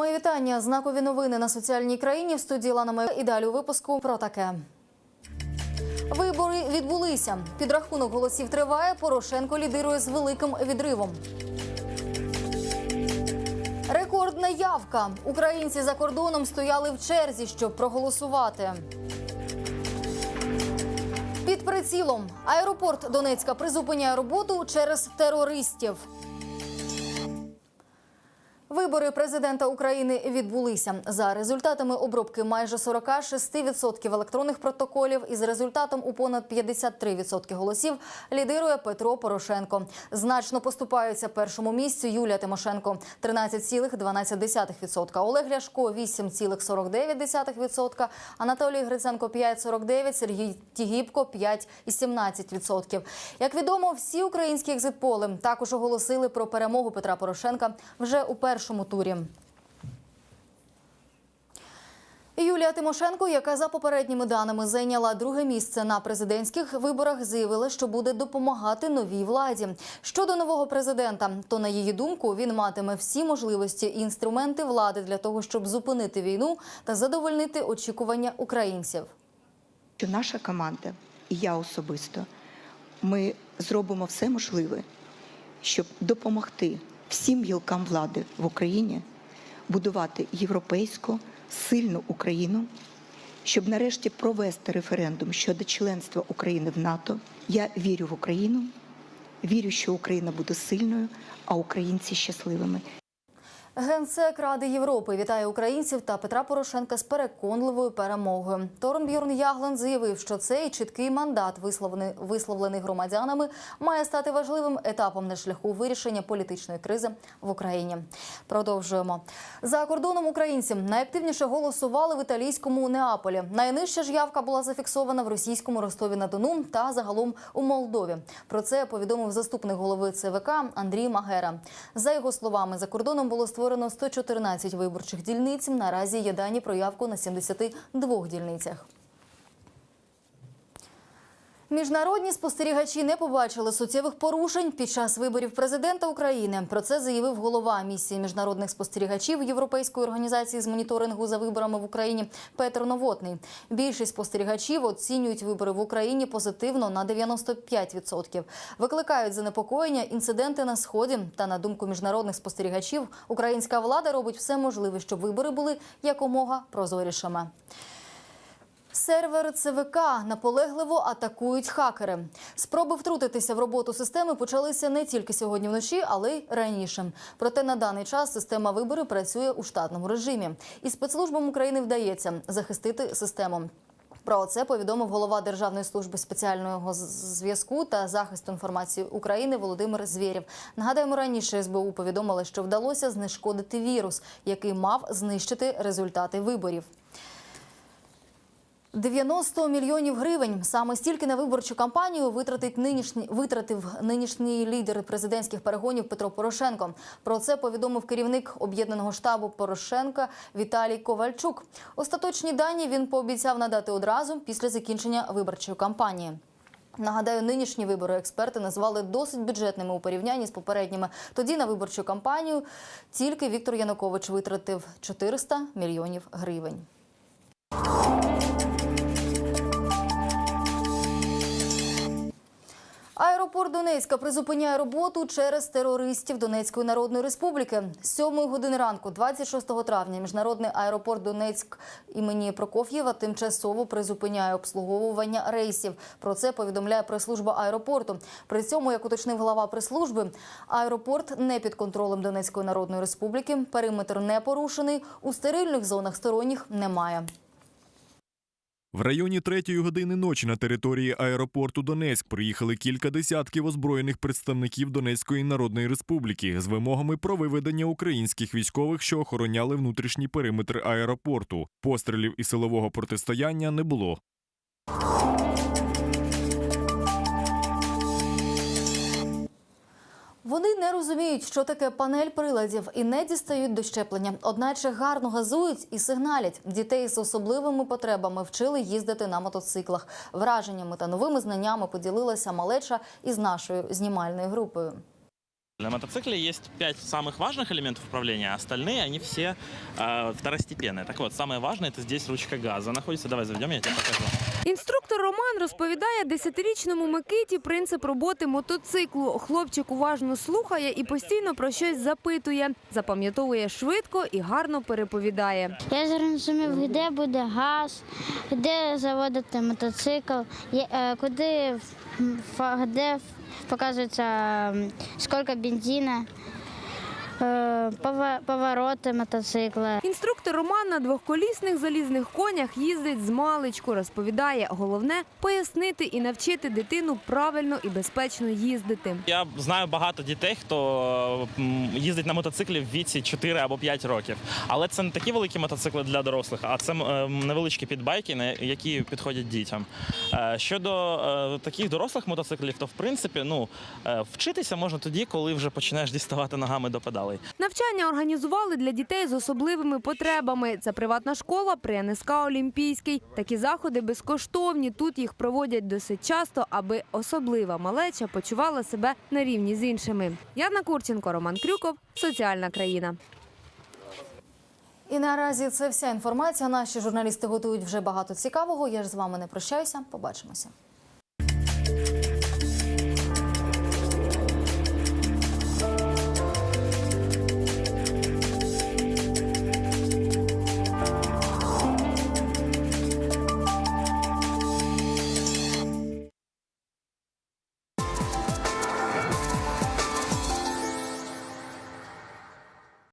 Моє вітання. Знакові новини на соціальній країні в студії Лана Май. І далі у випуску про таке. Вибори відбулися. Підрахунок голосів триває. Порошенко лідирує з великим відривом. Рекордна явка. Українці за кордоном стояли в черзі, щоб проголосувати. Під прицілом аеропорт Донецька призупиняє роботу через терористів. Вибори президента України відбулися за результатами обробки майже 46% електронних протоколів і з результатом у понад 53% голосів лідирує Петро Порошенко. Значно поступаються першому місцю Юлія Тимошенко 13,12%, Олег Ляшко 8,49%, Анатолій Гриценко 5,49%, Сергій Тігіпко 5,17%. Як відомо, всі українські екзитполи також оголосили про перемогу Петра Порошенка вже у першому турі. Юлія Тимошенко, яка за попередніми даними зайняла друге місце на президентських виборах, заявила, що буде допомагати новій владі. Щодо нового президента, то на її думку він матиме всі можливості і інструменти влади для того, щоб зупинити війну та задовольнити очікування українців. наша команда і я особисто ми зробимо все можливе, щоб допомогти всім гілкам влади в Україні будувати європейську сильну Україну, щоб нарешті провести референдум щодо членства України в НАТО. Я вірю в Україну, вірю, що Україна буде сильною, а українці щасливими. Генсек Ради Європи вітає українців та Петра Порошенка з переконливою перемогою. Торнбjorn Ягланд заявив, що цей чіткий мандат, висловлений, висловлений громадянами, має стати важливим етапом на шляху вирішення політичної кризи в Україні. Продовжуємо за кордоном. Українці найактивніше голосували в італійському Неаполі. Найнижча ж явка була зафіксована в російському Ростові на Дону та загалом у Молдові. Про це повідомив заступник голови ЦВК Андрій Магера. За його словами, за кордоном було створено 114 виборчих дільниць. Наразі є дані про явку на 72 дільницях. Міжнародні спостерігачі не побачили суттєвих порушень під час виборів президента України. Про це заявив голова місії міжнародних спостерігачів Європейської організації з моніторингу за виборами в Україні Петр Новотний. Більшість спостерігачів оцінюють вибори в Україні позитивно на 95%. Викликають занепокоєння інциденти на сході. Та на думку міжнародних спостерігачів, українська влада робить все можливе, щоб вибори були якомога прозорішими. Сервер ЦВК наполегливо атакують хакери. Спроби втрутитися в роботу системи почалися не тільки сьогодні вночі, але й раніше. Проте на даний час система виборів працює у штатному режимі, і спецслужбам України вдається захистити систему. Про це повідомив голова Державної служби спеціального зв'язку та захисту інформації України Володимир Звєрєв. Нагадаємо, раніше СБУ повідомили, що вдалося знешкодити вірус, який мав знищити результати виборів. 90 мільйонів гривень саме стільки на виборчу кампанію витратить нинішній витратив нинішній лідер президентських перегонів Петро Порошенко. Про це повідомив керівник об'єднаного штабу Порошенка Віталій Ковальчук. Остаточні дані він пообіцяв надати одразу після закінчення виборчої кампанії. Нагадаю, нинішні вибори експерти назвали досить бюджетними у порівнянні з попередніми. Тоді на виборчу кампанію тільки Віктор Янукович витратив 400 мільйонів гривень. Аеропорт Донецька призупиняє роботу через терористів Донецької Народної Республіки. З 7 години ранку, 26 травня, міжнародний аеропорт Донецьк імені Прокоф'єва тимчасово призупиняє обслуговування рейсів. Про це повідомляє прес-служба аеропорту. При цьому, як уточнив глава прес-служби, аеропорт не під контролем Донецької Народної Республіки. Периметр не порушений. У стерильних зонах сторонніх немає. В районі третьої години ночі на території аеропорту Донецьк приїхали кілька десятків озброєних представників Донецької Народної Республіки з вимогами про виведення українських військових, що охороняли внутрішній периметр аеропорту. Пострілів і силового протистояння не було. Вони не розуміють, що таке панель приладів, і не дістають до щеплення. Одначе гарно газують і сигналять. Дітей з особливими потребами вчили їздити на мотоциклах. Враженнями та новими знаннями поділилася малеча із нашою знімальною групою. На мотоцикле есть пять самых важных элементов управления, а остальные, они все э, второстепенные. Так вот, самое важное, это здесь ручка газа находится. Давай заведем, я тебе покажу. Інструктор Роман розповідає десятирічному Микиті принцип роботи мотоциклу. Хлопчик уважно слухає і постійно про щось запитує. Запам'ятовує швидко і гарно переповідає. Я зрозумів, де буде газ, де заводити мотоцикл, е, куди де показується скільки бензина, пова- повороти мотоцикла. Інструктор Роман на двохколісних залізних конях їздить з маличку. Розповідає, головне пояснити і навчити дитину правильно і безпечно їздити. Я знаю багато дітей, хто їздить на мотоциклі в віці 4 або 5 років. Але це не такі великі мотоцикли для дорослих, а це е, невеличкі підбайки, на які підходять дітям. Е, Щодо е, таких дорослих мотоциклів, то в принципі ну, е, вчитися можна тоді, коли вже починаєш діставати ногами до педалей. Навчання організували для дітей з особливими потребами. Це приватна школа при НСК Олімпійський. Такі заходи безкоштовні. Тут їх проводять досить часто, аби особлива малеча почувала себе на рівні з іншими. Яна Курченко, Роман Крюков, соціальна країна. І наразі це вся інформація. Наші журналісти готують вже багато цікавого. Я ж з вами не прощаюся. Побачимося.